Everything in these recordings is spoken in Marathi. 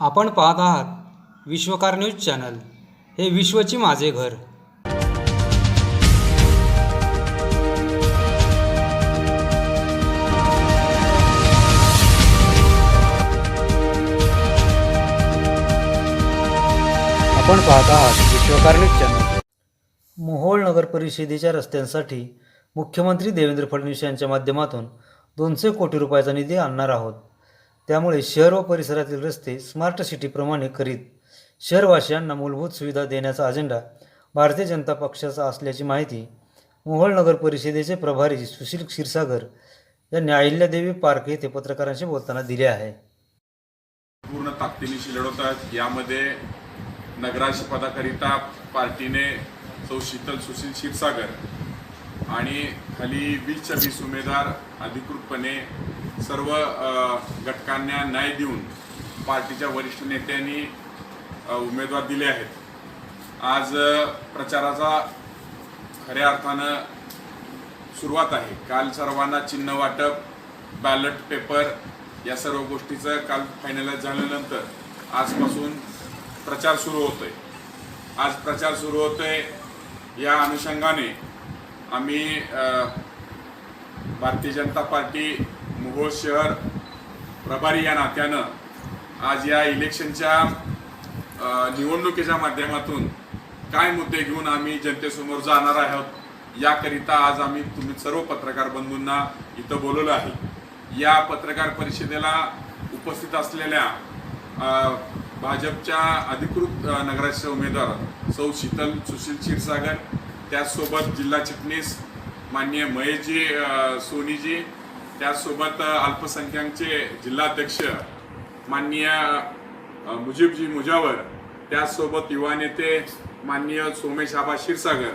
आपण पाहत आहात विश्वकार न्यूज चॅनल. हे विश्वची माझे घर. आपण पाहत आहात विश्वकार न्यूज चॅनल. मोहोळ नगर परिषदेच्या रस्त्यांसाठी मुख्यमंत्री देवेंद्र फडणवीस यांच्या माध्यमातून दोनशे कोटी रुपयाचा निधी आणणार आहोत. त्यामुळे शहर व परिसरातील रस्ते स्मार्ट सिटीप्रमाणे करीत शहरवासियांना मूलभूत सुविधा देण्याचा अजेंडा भारतीय जनता पक्षाचा असल्याची माहिती मोहोळ नगर परिषदेचे प्रभारी सुशील क्षीरसागर यांनी अहिल्यादेवी पार्क येथे पत्रकारांशी बोलताना दिले आहे. पूर्ण ताकदीनिशी लढवत आहेत. यामध्ये नगराशी पदाकरिता पार्टीने सौ शीतल सुशील क्षीरसागर आणि खाली वीसच्या वीस उमेदवार अधिकृतपणे सर्व घटकांना न्याय देऊन पार्टीच्या वरिष्ठ नेत्यांनी उमेदवार दिले आहेत. आज प्रचाराचा खऱ्या अर्थानं सुरुवात आहे. काल सर्वांना चिन्ह वाटप बॅलट पेपर या सर्व गोष्टीचं काल फायनलाइज झाल्यानंतर आजपासून प्रचार सुरू होतोय. आज प्रचार सुरू होतोय या अनुषंगाने आम्ही भारतीय जनता पार्टी मोहोळ शहर प्रभारी या नात्यानं आज या इलेक्शनच्या निवडणुकीच्या माध्यमातून काय मुद्दे घेऊन आम्ही जनतेसमोर जाणार आहोत याकरिता आज आम्ही तुम्ही सर्व पत्रकार बंधूंना इथं बोलवलं आहे. या पत्रकार परिषदेला उपस्थित असलेल्या भाजपच्या अधिकृत नगराचे उमेदवार सौ शीतल सुशील क्षीरसागर त्याचसोबत जिल्हा चिटणीस माननीय महेशजी सोनीजी त्याचसोबत अल्पसंख्याकचे जिल्हाध्यक्ष माननीय मुजीबजी मुजावर त्यासोबत युवा नेते माननीय सोमेश आबा क्षीरसागर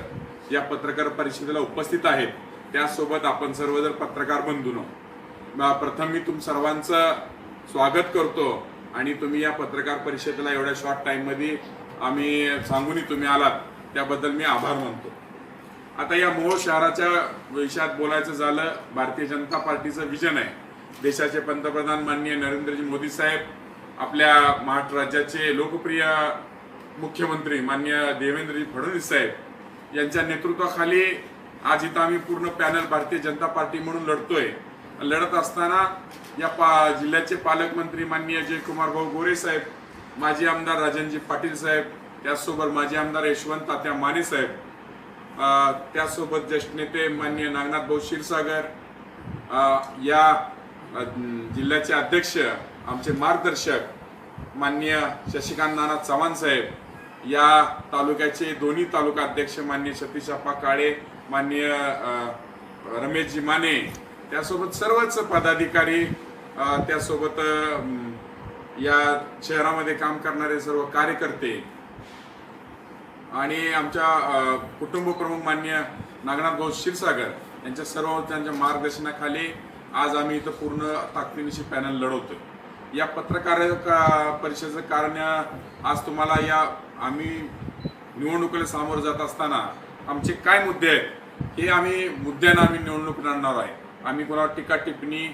या पत्रकार परिषदेला उपस्थित आहेत. त्याचसोबत आपण सर्वजण पत्रकार बंधून प्रथम मी तुम सर्वांचं स्वागत करतो आणि तुम्ही या पत्रकार परिषदेला एवढ्या शॉर्ट टाईममध्ये आम्ही सांगूनही तुम्ही आलात. त्याबद्दल मी आभार मानतो. आता या मोहोळ शहराच्या विषयात बोलायचं झालं भारतीय जनता पार्टीचं विजन आहे. देशाचे पंतप्रधान माननीय नरेंद्रजी मोदी साहेब आपल्या महाराष्ट्र राज्याचे लोकप्रिय मुख्यमंत्री माननीय देवेंद्रजी फडणवीस साहेब यांच्या नेतृत्वाखाली आज इथं आम्ही पूर्ण पॅनल भारतीय जनता पार्टी म्हणून लढतोय. लढत असताना या पा जिल्ह्याचे पालकमंत्री माननीय जयकुमार भाऊ गोरे साहेब माजी आमदार राजनजी पाटील साहेब त्याचसोबत माजी आमदार यशवंत तात्या माने साहेब त्यासोबत ज्येष्ठ नेते माननीय नागनाथ भाऊ क्षीरसागर या जिल्ह्याचे अध्यक्ष आमचे मार्गदर्शक माननीय शशिकांत नाना चव्हाण साहेब या तालुक्याचे दोन्ही तालुका अध्यक्ष माननीय सतीशाप्पा काळे माननीय रमेशजी माने त्यासोबत सर्वच पदाधिकारी त्यासोबत या शहरामध्ये काम करणारे सर्व कार्यकर्ते आणि आमच्या अ, कुटुंब प्रमुख मान्य नागनाथ भाऊ क्षीरसागर यांच्या सर्व त्यांच्या मार्गदर्शनाखाली आज आम्ही इथं पूर्ण ताकदीनिशी पॅनल लढवतोय. या पत्रकार का- परिषदेचं कारण आज तुम्हाला या आम्ही निवडणुकीला सामोरं जात असताना आमचे काय मुद्दे आहेत हे आम्ही मुद्द्यांना आम्ही निवडणूक लढणार आहे. आम्ही कोणावर टीका टिप्पणी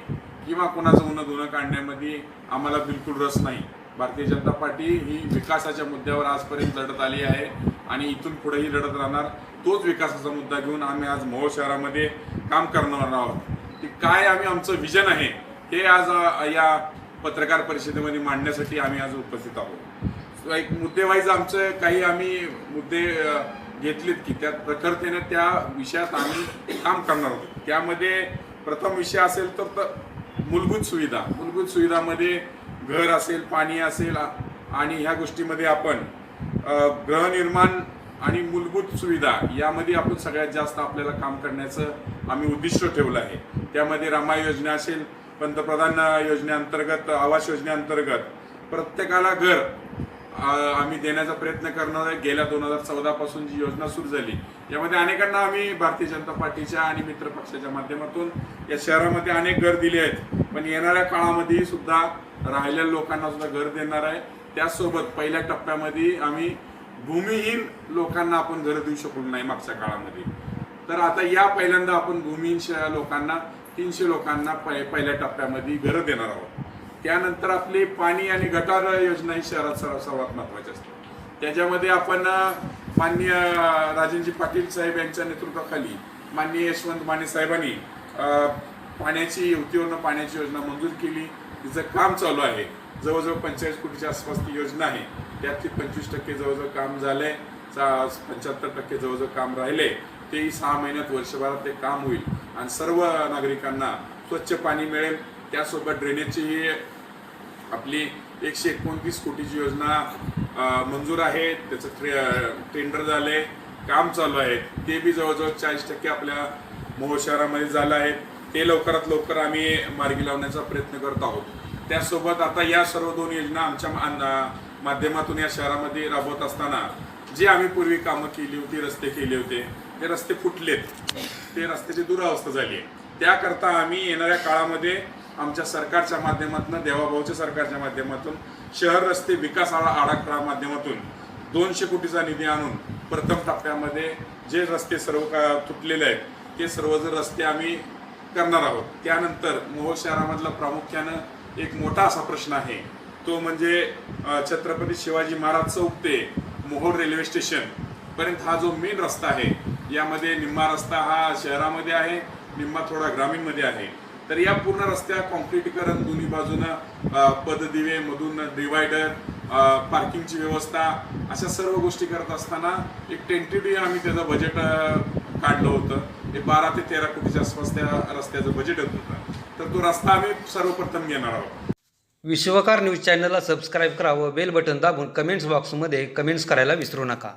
किंवा कोणाचं उन्हा धुणं काढण्यामध्ये आम्हाला बिलकुल रस नाही. भारतीय जनता पार्टी ही विकासाच्या मुद्द्यावर आजपर्यंत लढत आली आहे. आणि इथून पुढेही लढत राहणार. तोच विकासाचा मुद्दा घेऊन आम्ही आज मोहोळ शहरामध्ये काम करणार आहोत. की काय आम्ही आमचं विजन आहे हे आज या पत्रकार परिषदेमध्ये मांडण्यासाठी आम्ही आज उपस्थित आहोत. एक मुद्देवाईज आमचं काही आम्ही मुद्दे घेतलेत की त्या प्रखरतेने त्या विषयात आम्ही काम करणार आहोत. त्यामध्ये प्रथम विषय असेल तर त- मूलभूत सुविधा. मूलभूत सुविधामध्ये घर असेल पाणी असेल आणि ह्या गोष्टीमध्ये आपण गृहनिर्माण आणि मूलभूत सुविधा यामध्ये आपण सगळ्यात जास्त आपल्याला काम करण्याचं आम्ही उद्दिष्ट ठेवलं आहे. त्यामध्ये रमा योजना असेल पंतप्रधान योजनेअंतर्गत आवास योजनेअंतर्गत प्रत्येकाला घर आम्ही देण्याचा प्रयत्न करणार आहे. गेल्या दोन हजार चौदा पासून जी योजना सुरू झाली यामध्ये अनेकांना आम्ही भारतीय जनता पार्टीच्या आणि मित्र पक्षाच्या माध्यमातून या शहरामध्ये अनेक घर दिले आहेत. पण येणाऱ्या काळामध्ये सुद्धा राहिलेल्या लोकांना सुद्धा घर देणार आहे. त्यासोबत पहिल्या टप्प्यामध्ये आम्ही भूमिहीन लोकांना आपण घरं देऊ शकलो नाही मागच्या काळामध्ये. तर आता या पहिल्यांदा आपण भूमिहीन लोकांना तीनशे लोकांना पहि- पहिल्या टप्प्यामध्ये घरं देणार आहोत. त्यानंतर आपली पाणी आणि गटार योजना ही शहरात सर्व सर्वात महत्वाची असते. त्याच्यामध्ये आपण माननीय अ, पाटील साहेब यांच्या नेतृत्वाखाली माननीय यशवंत माने साहेबांनी पाण्याची युतीवरनं पाण्याची योजना मंजूर केली. तिचं काम चालू आहे. जवळजवळ पंचेचाळीस कोटीच्या आसपास ती योजना आहे. त्यातली पंचवीस टक्के जवळजवळ काम झालंय. पंच्याहत्तर टक्के जवळजवळ काम राहिले तेही सहा महिन्यात वर्षभरात ते काम होईल. आणि सर्व नागरिकांना स्वच्छ पाणी मिळेल. त्यासोबत ड्रेनेजचीही आपली एकशे एकोणतीस कोटीची योजना मंजूर आहे. त्याचं ट्रे टेंडर झालंय. काम चालू आहे. ते बी जवळजवळ चाळीस टक्के आपल्या मोहोळ शहरामध्ये झालं आहे. ते लवकरात लवकर आम्ही मार्गी लावण्याचा प्रयत्न करत आहोत. त्यासोबत आता या सर्व दोन योजना आमच्या माध्यमातून या शहरामध्ये राबवत असताना जी आम्ही पूर्वी कामं केली होती रस्ते केले होते ते रस्ते फुटलेत. ते रस्त्याची दुरावस्था झाली आहे. त्याकरता आम्ही येणाऱ्या काळामध्ये आमच्या सरकारच्या माध्यमातून देवाभाऊच्या सरकारच्या माध्यमातून शहर रस्ते विकास आढा आराखडा माध्यमातून दोनशे कोटीचा निधी आणून प्रथम टप्प्यामध्ये जे रस्ते सर्व का तुटलेले आहेत ते सर्व जर रस्ते आम्ही करणार आहोत. त्यानंतर मोहोळ शहरामधला प्रामुख्यानं एक मोठा असा प्रश्न आहे. तो म्हणजे छत्रपती शिवाजी महाराज चौक ते मोहोळ रेल्वे स्टेशन पर्यंत हा जो मेन रस्ता आहे यामध्ये निम्मा रस्ता हा शहरामध्ये आहे निम्मा थोडा ग्रामीणमध्ये आहे. तर या पूर्ण रस्त्या कॉन्क्रीटीकरण दोन्ही बाजूनं पददिवे मधून डिवायडर पार्किंगची व्यवस्था अशा सर्व गोष्टी करत असताना एक टेंटेटिव्ह आम्ही त्याचं बजेट काढलं होतं. हे बारा ते तेरा कोटीच्या आसपास त्या रस्त्याचं बजेट येत होतं. तर तो रस्ता आम्ही सर्वप्रथम घेणार आहोत. विश्वकार न्यूज चॅनलला सबस्क्राईब करा व बेल बटन दाबून कमेंट्स बॉक्समध्ये कमेंट्स करायला विसरू नका.